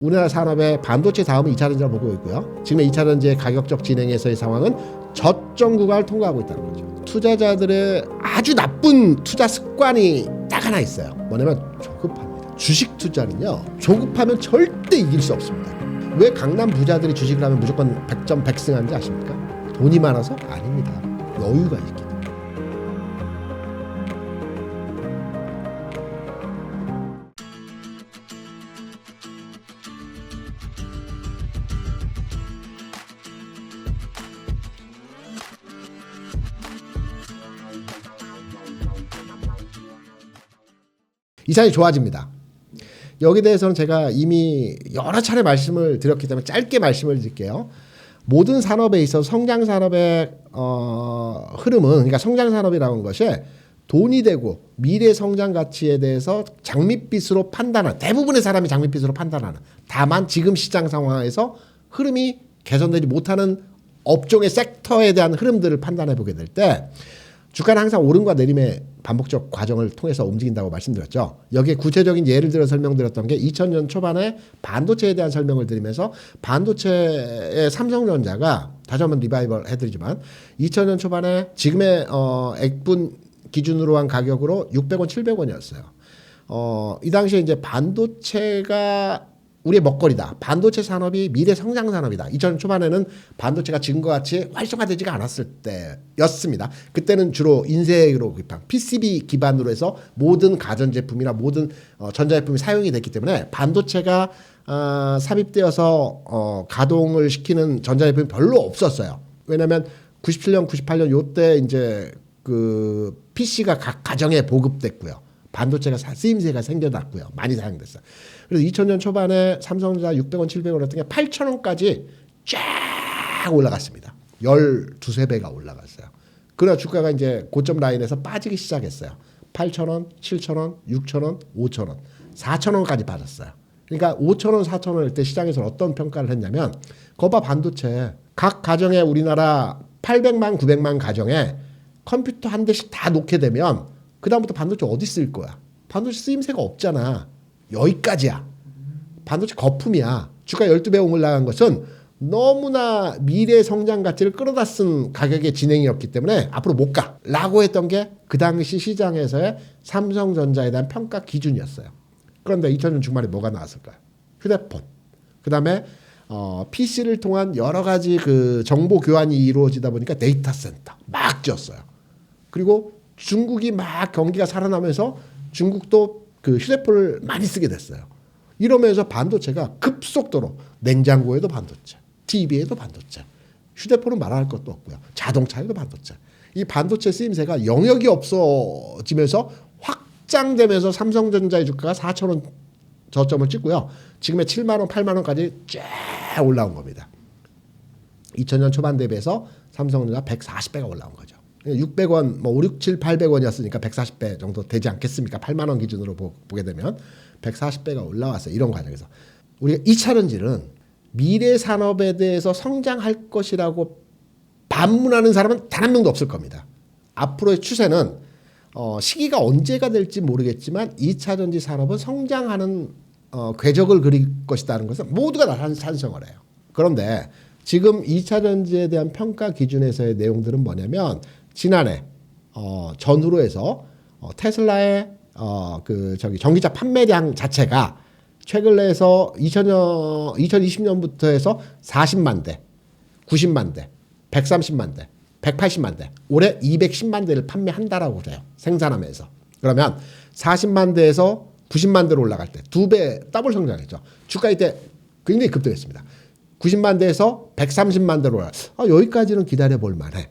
우리나라 산업의 반도체 다음은 2차 전지라고 보고 있고요. 지금 2차 전지의 가격적 진행에서의 상황은 저점 구간을 통과하고 있다는 거죠. 투자자들의 아주 나쁜 투자 습관이 딱 하나 있어요. 뭐냐면 조급합니다. 주식 투자는요. 조급하면 절대 이길 수 없습니다. 왜 강남 부자들이 주식을 하면 무조건 100점 100승하는지 아십니까? 돈이 많아서 아닙니다. 여유가 있기 이상이 좋아집니다. 여기 대해서는 제가 이미 여러 차례 말씀을 드렸기 때문에 짧게 말씀을 드릴게요. 모든 산업에 있어서 성장 산업의 어, 흐름은 그러니까 성장 산업이라는 것이 돈이 되고 미래 성장 가치에 대해서 장밋빛으로 판단하는 대부분의 사람이 장밋빛으로 판단하는 다만 지금 시장 상황에서 흐름이 개선되지 못하는 업종의 섹터에 대한 흐름들을 판단해 보게 될 때 주가는 항상 오름과 내림의 반복적 과정을 통해서 움직인다고 말씀드렸죠. 여기에 구체적인 예를 들어 설명드렸던 게 2000년 초반에 반도체에 대한 설명을 드리면서 반도체의 삼성전자가 다시 한번 리바이벌 해드리지만 2000년 초반에 지금의 어, 액분 기준으로 한 가격으로 600원, 700원이었어요. 어, 이 당시에 이제 반도체가 우리의 먹거리다. 반도체 산업이 미래 성장 산업이다. 2000년 초반에는 반도체가 지금과 같이 활성화되지가 않았을 때였습니다. 그때는 주로 인쇄로 구입한 PCB 기반으로 해서 모든 가전제품이나 모든 어, 전자제품이 사용이 됐기 때문에 반도체가 어, 삽입되어서 어, 가동을 시키는 전자제품이 별로 없었어요. 왜냐하면 97년, 98년 요때 이제 그 PC가 각 가정에 보급됐고요. 반도체가 사- 쓰임새가 생겨났고요. 많이 사용됐어요. 그래서 2000년 초반에 삼성전자 600원, 700원 했던 게 8,000원까지 쫙 올라갔습니다. 12, 배가 올라갔어요. 그러나 주가가 이제 고점 라인에서 빠지기 시작했어요. 8,000원, 7,000원, 6,000원, 5,000원, 4,000원까지 빠졌어요. 그러니까 5,000원, 4,000원일 때 시장에서 어떤 평가를 했냐면 거봐 반도체 각 가정에 우리나라 800만, 900만 가정에 컴퓨터 한 대씩 다 놓게 되면 그다음부터 반도체 어디 쓸 거야? 반도체 쓰임새가 없잖아. 여기까지야. 반도체 거품이야. 주가 12배 올라간 것은 너무나 미래 성장 가치를 끌어다 쓴 가격의 진행이었기 때문에 앞으로 못 가. 라고 했던 게 그 당시 시장에서의 삼성전자에 대한 평가 기준이었어요. 그런데 2000년 중반에 뭐가 나왔을까요? 휴대폰. 그 다음에 어, PC를 통한 여러 가지 그 정보 교환이 이루어지다 보니까 데이터 센터 막 지었어요. 그리고 중국이 막 경기가 살아나면서 중국도 그 휴대폰을 많이 쓰게 됐어요. 이러면서 반도체가 급속도로 냉장고에도 반도체, TV에도 반도체, 휴대폰은 말할 것도 없고요. 자동차에도 반도체. 이 반도체 쓰임새가 영역이 없어지면서 확장되면서 삼성전자의 주가가 4천 원 저점을 찍고요. 지금의 7만 원, 8만 원까지 쫙 올라온 겁니다. 2000년 초반 대비해서 삼성전자 140배가 올라온 거죠. 600원, 뭐 5, 6, 7, 800원이었으니까 140배 정도 되지 않겠습니까? 8만 원 기준으로 보, 게 되면 140배가 올라왔어요. 이런 과정에서 우리가 2차 전지는 미래 산업에 대해서 성장할 것이라고 반문하는 사람은 단 한 명도 없을 겁니다. 앞으로의 추세는 어, 시기가 언제가 될지 모르겠지만 2차 전지 산업은 성장하는 어, 궤적을 그릴 것이다는 것은 모두가 다 찬- 찬성을 해요. 그런데 지금 2차 전지에 대한 평가 기준에서의 내용들은 뭐냐면 지난해 어, 전후로 해서 어, 테슬라의 어, 그 저기 전기차 판매량 자체가 최근 내에서 2000년 2020년부터 해서 40만 대, 90만 대, 130만 대, 180만 대, 올해 210만 대를 판매한다라고 그래요. 생산하면서. 그러면 40만 대에서 90만 대로 올라갈 때 두 배 더블 성장했죠. 주가 이때 굉장히 급등했습니다. 90만 대에서 130만 대로 올라. 아, 여기까지는 기다려 볼 만해.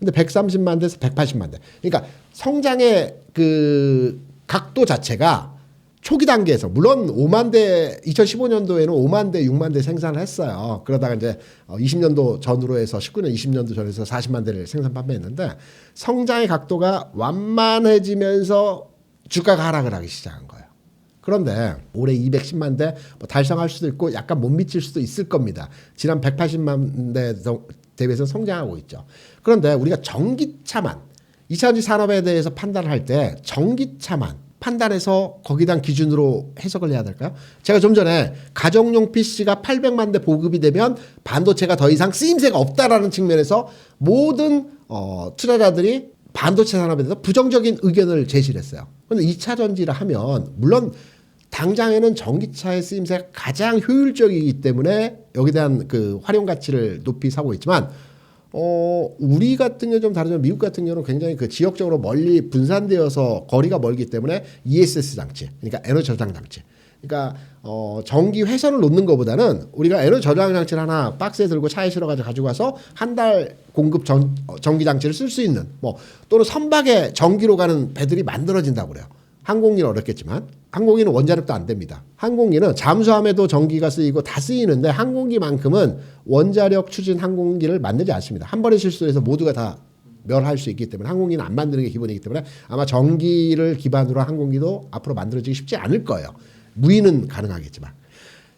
근데 130만 대에서 180만 대. 그러니까 성장의 그 각도 자체가 초기 단계에서 물론 5만 대 2015년도에는 5만 대, 6만 대 생산을 했어요. 그러다가 이제 20년도 전후로 해서 19년, 20년도 전에서 40만 대를 생산 판매했는데 성장의 각도가 완만해지면서 주가가 하락을 하기 시작한 거예요. 그런데 올해 210만 대뭐 달성할 수도 있고 약간 못 미칠 수도 있을 겁니다. 지난 180만 대 대비해서 성장하고 있죠. 그런데 우리가 전기차만 2차전지 산업에 대해서 판단을 할 때 전기차만 판단해서 거기에 대한 기준으로 해석을 해야 될까요? 제가 좀 전에 가정용 PC가 800만 대 보급이 되면 반도체가 더 이상 쓰임새가 없다라는 측면에서 모든 어, 투자자들이 반도체 산업에 대해서 부정적인 의견을 제시를 했어요. 그런데 2차 전지를 하면 물론 당장에는 전기차의 쓰임새가 가장 효율적이기 때문에 여기에 대한 그 활용 가치를 높이 사고 있지만 어, 우리 같은 경우 좀 다르지만 미국 같은 경우는 굉장히 그 지역적으로 멀리 분산되어서 거리가 멀기 때문에 ESS 장치, 그러니까 에너지 저장 장치. 그러니까 어, 전기 회선을 놓는 것보다는 우리가 에너지 저장 장치를 하나 박스에 들고 차에 실어가지고 가지고 가서 한 달 공급 전, 어, 전기 장치를 쓸 수 있는 뭐 또는 선박에 전기로 가는 배들이 만들어진다고 그래요. 항공기는 어렵겠지만 항공기는 원자력도 안 됩니다. 항공기는 잠수함에도 전기가 쓰이고 다 쓰이는데 항공기만큼은 원자력 추진 항공기를 만들지 않습니다. 한 번의 실수에서 모두가 다 멸할 수 있기 때문에 항공기는 안 만드는 게 기본이기 때문에 아마 전기를 기반으로 한 항공기도 앞으로 만들어지기 쉽지 않을 거예요. 무인은 가능하겠지만.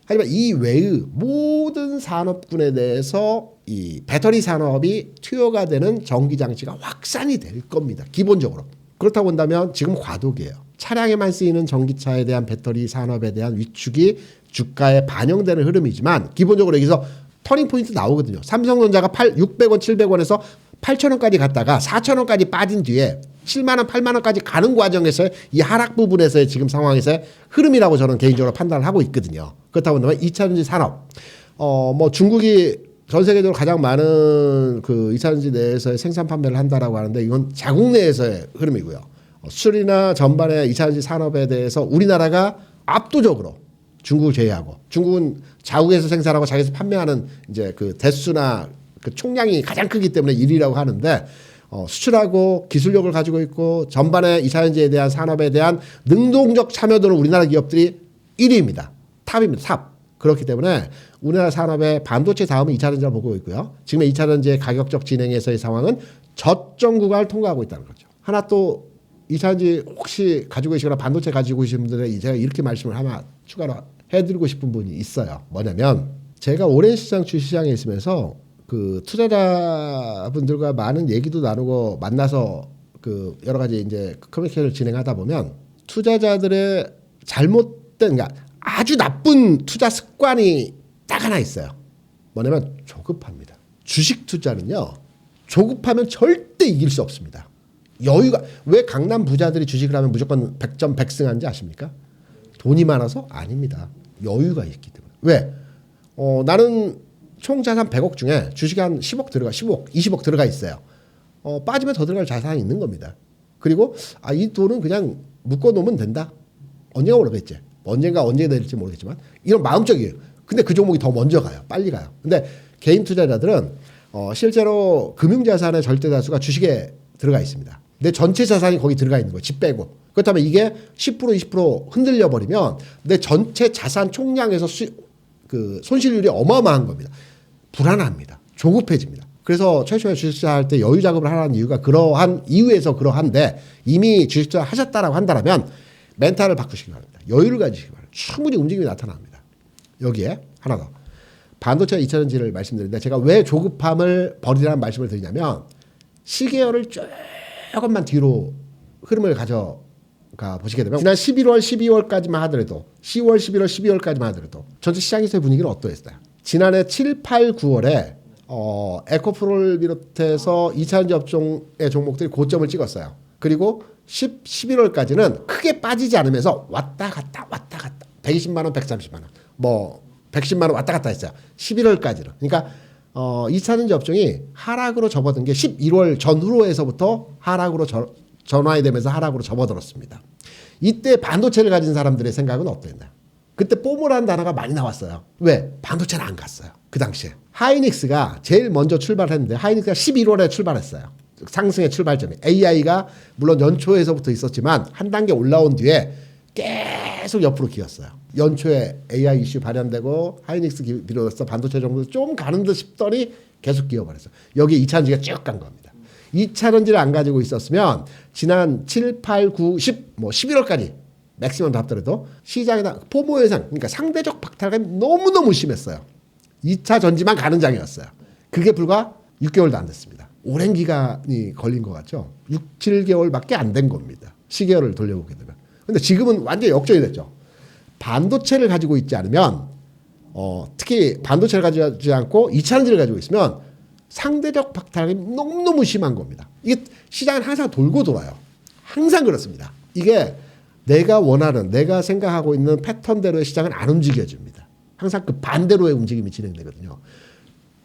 하지만 이 외의 모든 산업군에 대해서 이 배터리 산업이 투여가 되는 전기 장치가 확산이 될 겁니다. 기본적으로. 그렇다고 본다면 지금 과도기예요. 차량에만 쓰이는 전기차에 대한 배터리 산업에 대한 위축이 주가에 반영되는 흐름이지만 기본적으로 여기서 터닝 포인트 나오거든요. 삼성전자가 8, 600원, 700원에서 8,000원까지 갔다가 4,000원까지 빠진 뒤에 7만 원, 8만 원까지 가는 과정에서 이 하락 부분에서의 지금 상황에서의 흐름이라고 저는 개인적으로 판단을 하고 있거든요. 그렇다고 본다면 2차 전지 산업 어 뭐 중국이 전 세계적으로 가장 많은 그 2차 전지 내에서의 생산 판매를 한다라고 하는데 이건 자국 내에서의 흐름이고요. 어, 수출이나 전반의 2차 전지 산업에 대해서 우리나라가 압도적으로 중국을 제외하고 중국은 자국에서 생산하고 자기에서 판매하는 이제 그 대수나 그 총량이 가장 크기 때문에 1위라고 하는데 어, 수출하고 기술력을 가지고 있고 전반의 이차전지에 대한 산업에 대한 능동적 참여도는 우리나라 기업들이 1위입니다. 탑입니다. 탑. 그렇기 때문에 우리나라 산업의 반도체 다음은 2차전지를 보고 있고요. 지금 2차전지의 가격적 진행에서의 상황은 저점 구간을 통과하고 있다는 거죠. 하나 또 2차전지 혹시 가지고 계시거나 반도체 가지고 계신 분들은 제가 이렇게 말씀을 하나 추가로 해드리고 싶은 분이 있어요. 뭐냐면 제가 오랜 시장 주시장에 있으면서 그 투자자 분들과 많은 얘기도 나누고 만나서 그 여러 가지 이제 커뮤니케이션을 진행하다 보면 투자자들의 잘못된 그러니까 아주 나쁜 투자 습관이 딱 하나 있어요. 뭐냐면 조급합니다. 주식 투자는요. 조급하면 절대 이길 수 없습니다. 여유가 왜 강남 부자들이 주식을 하면 무조건 100점 100승하는지 아십니까? 돈이 많아서 아닙니다. 여유가 있기 때문에. 왜? 어, 나는 총 자산 100억 중에 주식이 한 10억 들어가 15억, 20억 들어가 있어요. 어, 빠지면 더 들어갈 자산이 있는 겁니다. 그리고 아, 이 돈은 그냥 묶어 놓으면 된다. 언젠가 오르겠지. 언젠가 언제 될지 모르겠지만 이런 마음적이에요. 근데 그 종목이 더 먼저 가요. 빨리 가요. 근데 개인 투자자들은 어, 실제로 금융자산의 절대 다수가 주식에 들어가 있습니다. 내 전체 자산이 거기 들어가 있는 거예요. 집 빼고. 그렇다면 이게 10% 20% 흔들려 버리면 내 전체 자산 총량에서 수, 그 손실률이 어마어마한 겁니다. 불안합니다. 조급해집니다. 그래서 최초에 주식 투자 할 때 여유 작업을 하라는 이유가 그러한 이유에서 그러한데 이미 주식 투자 하셨다라고 한다면 멘탈을 바꾸시기 바랍니다. 여유를 가지시기 바랍니다. 충분히 움직임이 나타납니다. 여기에 하나 더. 반도체 2차전지를 말씀드리는데 제가 왜 조급함을 버리라는 말씀을 드리냐면 시계열을 조금만 뒤로 흐름을 가져가 보시게 되면 지난 11월, 12월까지만 하더라도 10월, 11월, 12월까지만 하더라도 전체 시장에서의 분위기는 어떠했어요? 지난해 7, 8, 9월에 어, 에코프로를 비롯해서 2차전지 업종의 종목들이 고점을 찍었어요. 그리고 10, 11월까지는 크게 빠지지 않으면서 왔다 갔다 왔다 갔다 120만 원, 130만 원, 뭐 110만 원 왔다 갔다 했어요. 11월까지는. 그러니까 어, 2차전지 업종이 하락으로 접어든 게 11월 전후로에서부터 하락으로 저, 전환이 되면서 하락으로 접어들었습니다. 이때 반도체를 가진 사람들의 생각은 어땠나요? 그때 뽀모라는 단어가 많이 나왔어요. 왜? 반도체는 안 갔어요. 그 당시에. 하이닉스가 제일 먼저 출발했는데 하이닉스가 11월에 출발했어요. 상승의 출발점이. AI가 물론 연초에서부터 있었지만 한 단계 올라온 뒤에 계속 옆으로 기었어요. 연초에 AI 이슈 발현되고 하이닉스 비롯해서 반도체 정도 좀 가는 듯 싶더니 계속 기어버렸어요. 여기 2차전지가 쭉 간 겁니다. 2차전지를 안 가지고 있었으면 지난 7, 8, 9, 10, 뭐 11월까지 맥시멈 잡더라도 시장에다 포모 현상, 그러니까 상대적 박탈감이 너무너무 심했어요. 2차 전지만 가는 장이었어요. 그게 불과 6개월도 안 됐습니다. 오랜 기간이 걸린 것 같죠? 6, 7개월밖에 안 된 겁니다. 시계열을 돌려보게 되면. 근데 지금은 완전히 역전이 됐죠. 반도체를 가지고 있지 않으면 어, 특히 반도체를 가지지 않고 2차 전지를 가지고 있으면 상대적 박탈이 너무너무 심한 겁니다. 이게 시장은 항상 돌고 돌아요. 항상 그렇습니다. 이게 내가 원하는, 내가 생각하고 있는 패턴대로의 시장은 안 움직여집니다. 항상 그 반대로의 움직임이 진행되거든요.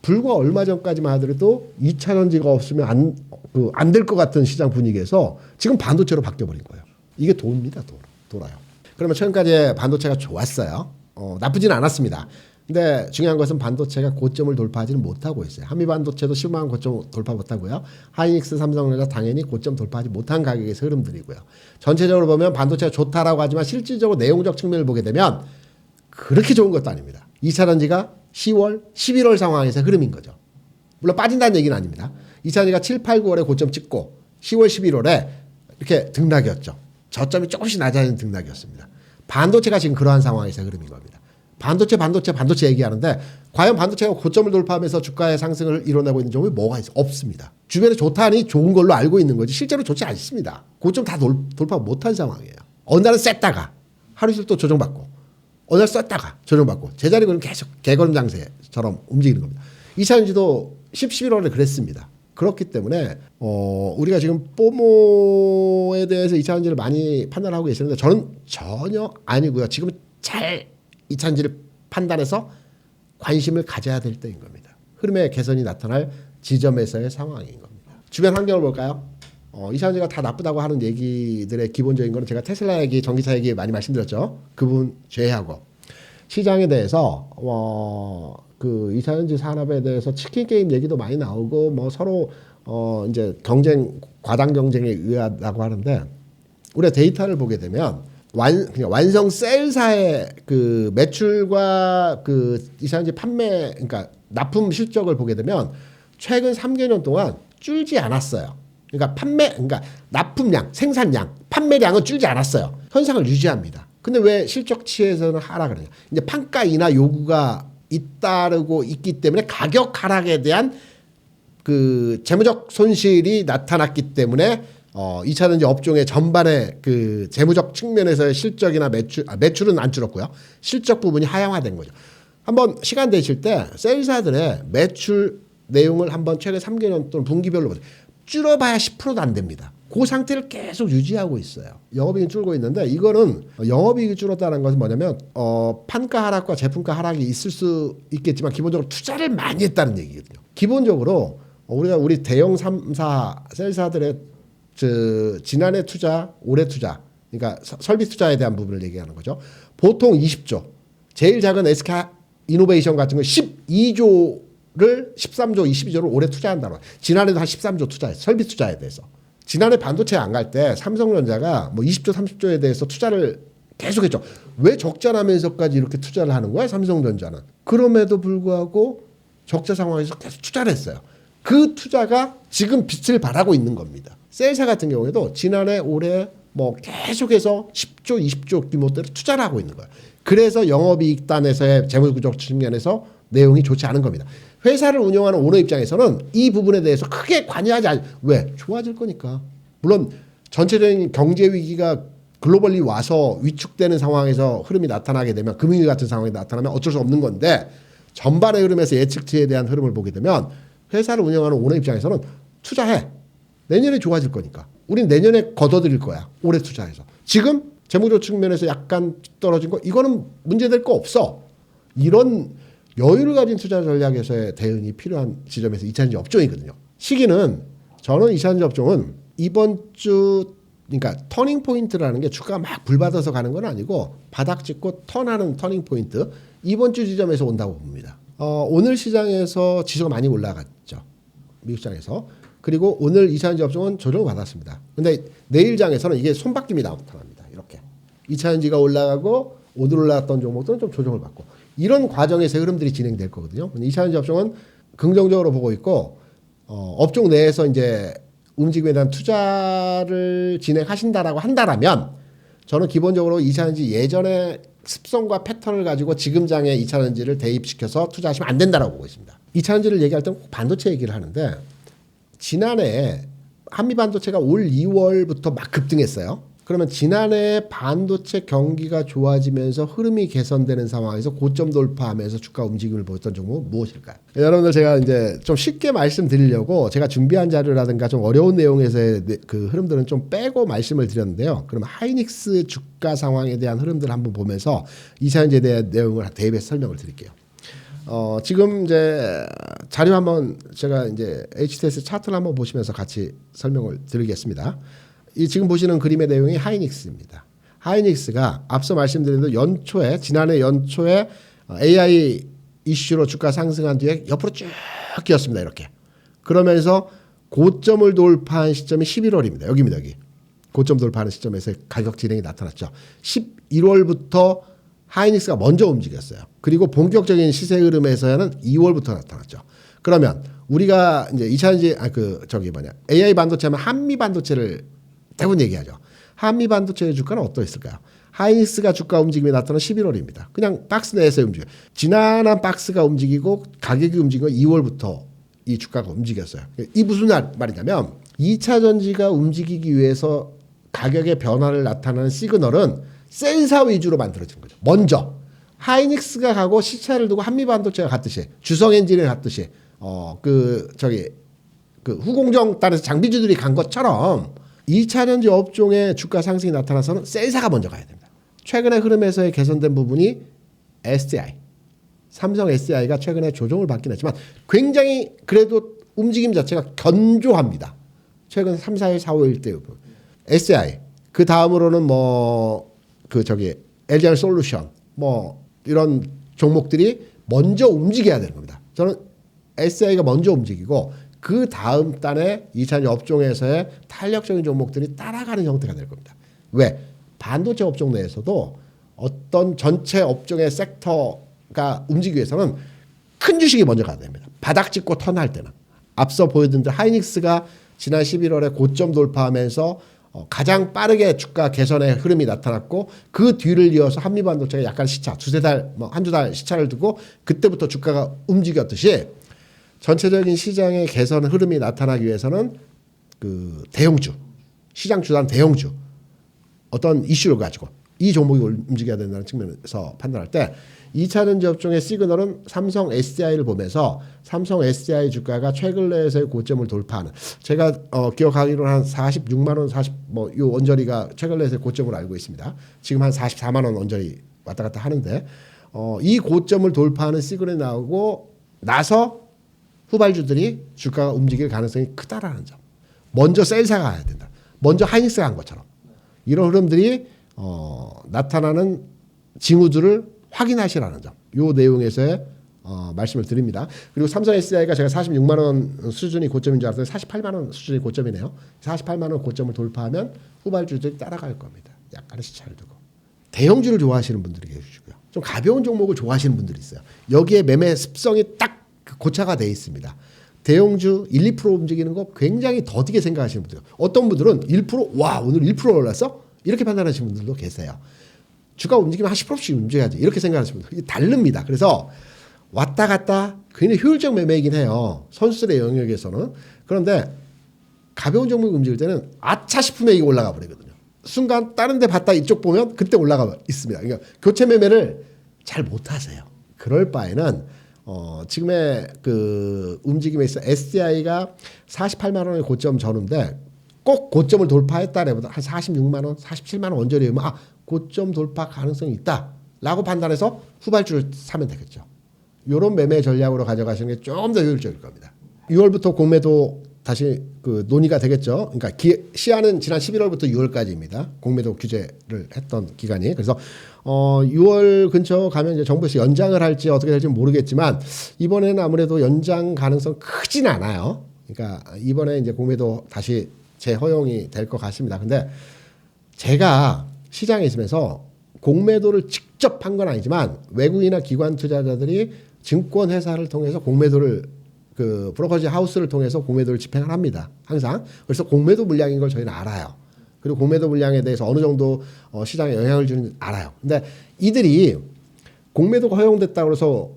불과 얼마 전까지만 하더라도 2차 전지가 없으면 안, 그, 안 될 것 같은 시장 분위기에서 지금 반도체로 바뀌어버린 거예요. 이게 돕니다, 돌, 돌아요. 그러면 최근까지 반도체가 좋았어요. 어, 나쁘진 않았습니다. 근데 중요한 것은 반도체가 고점을 돌파하지는 못하고 있어요. 한미 반도체도 10만 원 고점 돌파 못하고요. 하이닉스, 삼성전자 당연히 고점 돌파하지 못한 가격에서 흐름들이고요. 전체적으로 보면 반도체가 좋다라고 하지만 실질적으로 내용적 측면을 보게 되면 그렇게 좋은 것도 아닙니다. 2차 전지가 10월, 11월 상황에서 흐름인 거죠. 물론 빠진다는 얘기는 아닙니다. 2차 전지가 7, 8, 9월에 고점 찍고 10월, 11월에 이렇게 등락이었죠. 저점이 조금씩 낮아지는 등락이었습니다. 반도체가 지금 그러한 상황에서 흐름인 겁니다. 반도체, 반도체, 반도체 얘기하는데 과연 반도체가 고점을 돌파하면서 주가의 상승을 이뤄내고 있는 종목이 뭐가 있어? 없습니다. 주변에 좋다니 좋은 걸로 알고 있는 거지 실제로 좋지 않습니다. 고점 다 돌, 돌파 못한 상황이에요. 어느 날은 셌다가 하루 이틀 또 조정받고 날 썼다가 조정받고 제자리는 계속 개걸음 장세처럼 움직이는 겁니다. 이차전지도 10, 11월에 그랬습니다. 그렇기 때문에 어 우리가 지금 뽀모에 대해서 이차전지를 많이 판단하고 계시는데 저는 전혀 아니고요. 지금 잘 이차전지를 판단해서 관심을 가져야 될 때인 겁니다. 흐름의 개선이 나타날 지점에서의 상황인 겁니다. 주변 환경을 볼까요? 어, 이차전지가 다 나쁘다고 하는 얘기들의 기본적인 거는 제가 테슬라 얘기, 전기차 얘기 많이 말씀드렸죠. 그 부분 제외하고 시장에 대해서 어, 그 이차전지 산업에 대해서 치킨 게임 얘기도 많이 나오고 뭐 서로 어, 이제 경쟁 과당 경쟁에 의하다고 하는데 우리가 데이터를 보게 되면 완 그냥 완성 셀사의 그 매출과 그 이차전지 판매 그러니까 납품 실적을 보게 되면 최근 3개년 동안 줄지 않았어요. 그러니까 판매, 그러니까 납품량, 생산량, 판매량은 줄지 않았어요. 현상을 유지합니다. 근데 왜 실적치에서는 하락을 하냐? 이제 판가 인하 요구가 잇따르고 있기 때문에 가격 하락에 대한 그 재무적 손실이 나타났기 때문에 어, 2차 전지 업종의 전반의 그 재무적 측면에서의 실적이나 매출, 아, 매출은 안 줄었고요. 실적 부분이 하향화된 거죠. 한번 시간 되실 때 세일사들의 매출 내용을 한번 최근 3개년 또는 분기별로 보세요. 줄어봐야 10%도 안 됩니다. 그 상태를 계속 유지하고 있어요. 영업이익이 줄고 있는데 이거는 영업이익이 줄었다는 것은 뭐냐면 어, 판가 하락과 제품가 하락이 있을 수 있겠지만 기본적으로 투자를 많이 했다는 얘기거든요. 기본적으로 우리가 우리 대형 3사 셀사들의 저 지난해 투자, 올해 투자, 그러니까 서- 설비 투자에 대한 부분을 얘기하는 거죠. 보통 20조, 제일 작은 SK 이노베이션 같은 건 12조 를 13조, 22조를 올해 투자한다고. 지난해도 한 13조 투자했어. 설비 투자에 대해서. 지난해 반도체 안 갈 때 삼성전자가 뭐 20조, 30조에 대해서 투자를 계속했죠. 왜 적자나면서까지 이렇게 투자를 하는 거야? 삼성전자는. 그럼에도 불구하고 적자 상황에서 계속 투자를 했어요. 그 투자가 지금 빛을 발하고 있는 겁니다. 셀사 같은 경우에도 지난해 올해 뭐 계속해서 10조, 20조 규모대로 투자를 하고 있는 거예요. 그래서 영업이익단에서의 재무구조 측면에서 내용이 좋지 않은 겁니다. 회사를 운영하는 오너 입장에서는 이 부분에 대해서 크게 관여하지 않. 왜? 좋아질 거니까. 물론 전체적인 경제 위기가 글로벌리 와서 위축되는 상황에서 흐름이 나타나게 되면 금융위 같은 상황이 나타나면 어쩔 수 없는 건데 전반의 흐름에서 예측치에 대한 흐름을 보게 되면 회사를 운영하는 오너 입장에서는 투자해. 내년에 좋아질 거니까. 우린 내년에 걷어들일 거야. 올해 투자해서. 지금 재무조 측면에서 약간 떨어진 거 이거는 문제될 거 없어. 이런 여유를 가진 투자 전략에서의 대응이 필요한 지점에서 이차전지 업종이거든요. 시기는 저는 이차전지 업종은 이번 주 그러니까 터닝 포인트라는 게 주가가 막 불받아서 가는 건 아니고 바닥 찍고 턴하는 터닝 포인트 이번 주 지점에서 온다고 봅니다. 어, 오늘 시장에서 지수가 많이 올라갔죠. 미국 장에서 그리고 오늘 이차전지 업종은 조정을 받았습니다. 근데 내일 장에서는 이게 손바뀜이 나타납니다. 이렇게 이차전지가 올라가고 오늘 올라갔던 종목들은 좀 조정을 받고 이런 과정에서 흐름들이 진행될 거거든요. 이차전지 업종은 긍정적으로 보고 있고 어, 업종 내에서 이제 움직임에 대한 투자를 진행하신다라고 한다라면 저는 기본적으로 이차전지 예전의 습성과 패턴을 가지고 지금 장에 이차전지를 대입시켜서 투자하시면 안 된다라고 보고 있습니다. 이차전지를 얘기할 때는 꼭 반도체 얘기를 하는데 지난해 한미 반도체가 올 2월부터 막 급등했어요. 그러면 지난해 반도체 경기가 좋아지면서 흐름이 개선되는 상황에서 고점 돌파하면서 주가 움직임을 보였던 종목 무엇일까요? 여러분들 제가 이제 좀 쉽게 말씀드리려고 제가 준비한 자료라든가 좀 어려운 내용에서의 네- 그 흐름들은 좀 빼고 말씀을 드렸는데요. 그러면 하이닉스 주가 상황에 대한 흐름들을 한번 보면서 이차전지에 대한 내용을 대입해서 설명을 드릴게요. 어, 지금 이제 자료 한번 제가 이제 HTS 차트를 한번 보시면서 같이 설명을 드리겠습니다. 이 지금 보시는 그림의 내용이 하이닉스입니다. 하이닉스가 앞서 말씀드린 대로 연초에 지난해 연초에 어, AI 이슈로 주가 상승한 뒤에 옆으로 쭉 끼었습니다. 이렇게. 그러면서 고점을 돌파한 시점이 11월입니다. 여기입니다. 여기. 고점 돌파하는 시점에서 가격 진행이 나타났죠. 11월부터 하이닉스가 먼저 움직였어요. 그리고 본격적인 시세 흐름에서는 2월부터 나타났죠. 그러면 우리가 이제 2차전지 아그 저기 뭐냐 AI 반도체 하면 한미 반도체를 대부분 얘기하죠. 한미 반도체의 주가는 어떠했을까요? 하이닉스가 주가 움직임이 나타난 11월입니다. 그냥 박스 내에서 움직여. 지난한 박스가 움직이고 가격이 움직이고 2월부터 이 주가가 움직였어요. 이 무슨 말- 말이냐면 2차 전지가 움직이기 위해서 가격의 변화를 나타내는 시그널은 센서 위주로 만들어진 거죠. 먼저 하이닉스가 가고 시차를 두고 한미 반도체가 갔듯이 주성 엔진을 갔듯이 어 그 저기 그 후공정 따라서 장비주들이 간 것처럼 2차 전지 업종의 주가 상승이 나타나서는 센사가 먼저 가야 됩니다. 최근의 흐름에서의 개선된 부분이 SDI, 삼성 SDI가 최근에 조정을 받긴 했지만 굉장히 그래도 움직임 자체가 견조합니다. 최근 3, 4일, 4, 5일 때 SDI 그 다음으로는 뭐 그 저기 LG 솔루션 뭐 이런 종목들이 먼저 움직여야 되는 겁니다. 저는 SI가 먼저 움직이고 그 다음 단에 2차 업종에서의 탄력적인 종목들이 따라가는 형태가 될 겁니다. 왜? 반도체 업종 내에서도 어떤 전체 업종의 섹터가 움직이기 위해서는 큰 주식이 먼저 가야 됩니다. 바닥 찍고 턴할 때는. 앞서 보여드린 대로 하이닉스가 지난 11월에 고점 돌파하면서 어, 가장 빠르게 주가 개선의 흐름이 나타났고 그 뒤를 이어서 한미반도체가 약간 시차 두세 달, 뭐 한두 달 시차를 두고 그때부터 주가가 움직였듯이 전체적인 시장의 개선 흐름이 나타나기 위해서는 그 대형주, 시장 주단 대형주 어떤 이슈를 가지고 이 종목이 움직여야 된다는 측면에서 판단할 때 2차 전지 업종의 시그널은 삼성 SDI를 보면서 삼성 SDI 주가가 최근 내에서의 고점을 돌파하는 제가 어, 기억하기로는 한 46만 원, 40뭐이 원저리가 최근 내에서의 고점을 알고 있습니다. 지금 한 44만 원 원저리 왔다 갔다 하는데 어, 이 고점을 돌파하는 시그널이 나오고 나서 후발주들이 주가가 움직일 가능성이 크다라는 점. 먼저 셀사가 가야 된다. 먼저 하이닉스가 한 것처럼. 이런 흐름들이 어, 나타나는 징후들을 확인하시라는 점. 요 내용에서의 어, 말씀을 드립니다. 그리고 삼성 SDI가 제가 46만 원 수준이 고점인 줄 알았더니 48만 원 수준이 고점이네요. 48만 원 고점을 돌파하면 후발주들이 따라갈 겁니다. 약간의 시차를 두고. 대형주를 좋아하시는 분들이 계시고요. 좀 가벼운 종목을 좋아하시는 분들이 있어요. 여기에 매매 습성이 딱그 고차가 돼 있습니다. 대형주 1, 2% 움직이는 거 굉장히 더디게 생각하시는 분들. 어떤 분들은 1%와 오늘 1% 올랐어? 이렇게 판단하시는 분들도 계세요. 주가 움직이면 한 10%씩 움직여야지 이렇게 생각하시는 분들 다릅니다. 그래서 왔다 갔다 굉장히 효율적 매매이긴 해요. 선수들의 영역에서는 그런데 가벼운 종목이 움직일 때는 아차 싶으면 이게 올라가 버리거든요. 순간 다른 데 봤다 이쪽 보면 그때 올라가 있습니다. 그러니까 교체 매매를 잘 못하세요. 그럴 바에는 어, 지금의 그 움직임에 있어 SDI가 48만 원의 고점 전후인데 꼭 고점을 돌파했다래보다 한 46만 원, 47만 원 원저리면 아 고점 돌파 가능성이 있다라고 판단해서 후발주를 사면 되겠죠. 이런 매매 전략으로 가져가시는 게 좀 더 효율적일 겁니다. 6월부터 공매도 다시 그 논의가 되겠죠. 그러니까 기, 시한은 지난 11월부터 6월까지입니다. 공매도 규제를 했던 기간이. 그래서 어 6월 근처 가면 이제 정부에서 연장을 할지 어떻게 될지 모르겠지만 이번에는 아무래도 연장 가능성 크진 않아요. 그러니까 이번에 이제 공매도 다시 재허용이 될 것 같습니다. 근데 제가 시장에 있으면서 공매도를 직접 한 건 아니지만 외국인이나 기관 투자자들이 증권 회사를 통해서 공매도를 그 브로커지 하우스를 통해서 공매도를 집행을 합니다. 항상. 그래서 공매도 물량인 걸 저희는 알아요. 그리고 공매도 물량에 대해서 어느 정도 어, 시장에 영향을 주는지 알아요. 근데 이들이 공매도가 허용됐다고 해서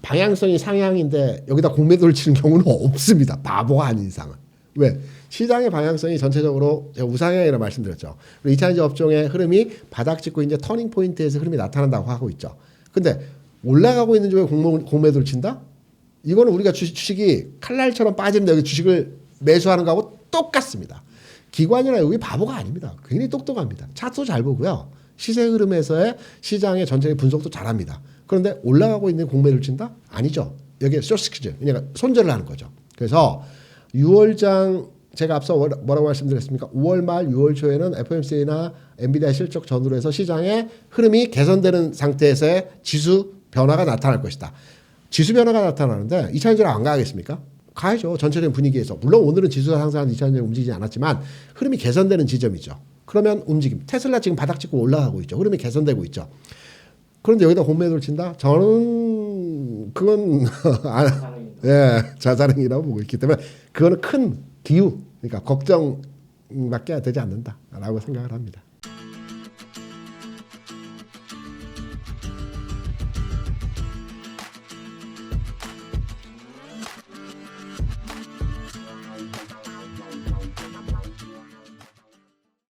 방향성이 상향인데 여기다 공매도를 치는 경우는 없습니다. 바보가 아닌 이상은. 왜? 시장의 방향성이 전체적으로 제가 우상향이라고 말씀드렸죠. 그리고 2차 전지 업종의 흐름이 바닥 찍고 이제 터닝 포인트에서 흐름이 나타난다고 하고 있죠. 근데 올라가고 있는 공매, 공매도를 친다? 이거는 우리가 주식, 주식이 칼날처럼 빠지는데 여기 주식을 매수하는 거하고 똑같습니다. 기관이나 여기 바보가 아닙니다. 굉장히 똑똑합니다. 차트도 잘 보고요. 시세 흐름에서의 시장의 전체의 분석도 잘합니다. 그런데 올라가고 있는 공매를 친다? 아니죠. 여기 쇼스키즈, 그러니까 손절을 하는 거죠. 그래서 6월장 제가 앞서 월- 뭐라고 말씀드렸습니까? 5월 말 6월 초에는 FMC나 엔비디아 실적 전후로 해서 시장의 흐름이 개선되는 상태에서의 지수 변화가 나타날 것이다. 지수 변화가 나타나는데 2차전지를 안 가겠습니까? 가야죠. 전체적인 분위기에서. 물론 오늘은 지수가 상승하는 2차전지 움직이지 않았지만 흐름이 개선되는 지점이죠. 그러면 움직임. 테슬라 지금 바닥 찍고 올라가고 있죠. 흐름이 개선되고 있죠. 그런데 여기다 공매도를 친다? 저는 그건. 예, 자살행위라고 보고 있기 때문에 그거는 큰 기우, 그러니까 걱정밖에 되지 않는다라고 생각을 합니다.